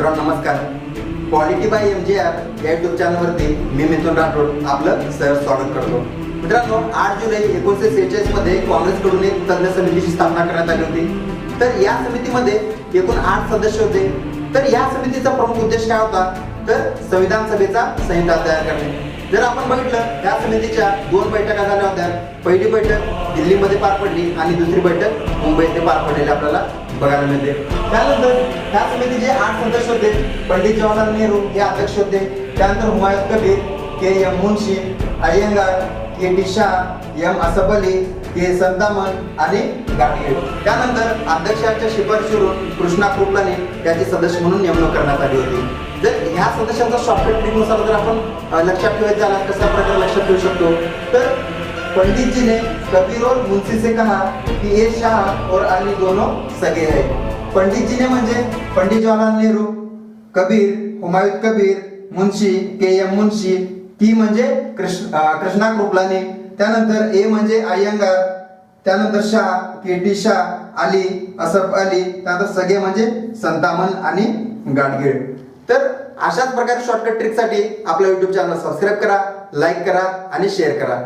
मित्रांनो नमस्कार. Quality by M G R या युट्यूब चॅनलवरती मी मिथुन राठोड आपलं सहज स्वागत करतो. मित्रांनो आठ जुलै एकोणीसशे सेहेचाळीसमध्ये काँग्रेसकडून एक तज्ञ समितीची स्थापना करण्यात आली होती. तर या समितीमध्ये एकूण आठ सदस्य होते. तर या समितीचा प्रमुख उद्देश काय होता? तर संविधान सभेचा संहिता तयार करणे. जर आपण बघितलं या समितीच्या दोन बैठका झाल्या होत्या. पहिली बैठक दिल्लीमध्ये पार पडली आणि दुसरी बैठक मुंबई येथे पार पडलेली आपल्याला बघायला मिळते. त्यानंतर त्या समितीचे आठ सदस्य होते पंडित जवाहरलाल नेहरू हे अध्यक्ष होते. त्यानंतर Humayun Kabir K M Munshi Ayyangar K T Shah M असबली K संतामन आणि गाडगे त्यानंतर अध्यक्षाच्या शिफारशीवरून कृष्णा कृपलानी त्याचे सदस्य म्हणून नेमणूक करण्यात आली होती. जर ह्या सदस्यांचा सॉफ्टवेअर ट्रिकनुसार जर आपण लक्षात ठेवायचं झाला कशा प्रकारे लक्षात ठेवू शकतो? तर पंडितजीने कबीर और मुंशी से कहा कि ये शाह और अली दोनों सगे हैं. पंडितजीने म्हणजे Pandit Jawaharlal Nehru Kabir हुमायूत Kabir Munshi K M Munshi P म्हणजे कृष्ण कृष्णा कृपलानी. त्यानंतर ए म्हणजे अय्यंगार. त्यानंतर शाह के टी शाह अली असफ अली. त्यानंतर सगळे म्हणजे संतामन आणि गाडगीळ. तर अशाच प्रकारे शॉर्टकट ट्रिकसाठी आपल्या युट्यूब चॅनल सबस्क्राईब करा लाईक करा आणि शेअर करा.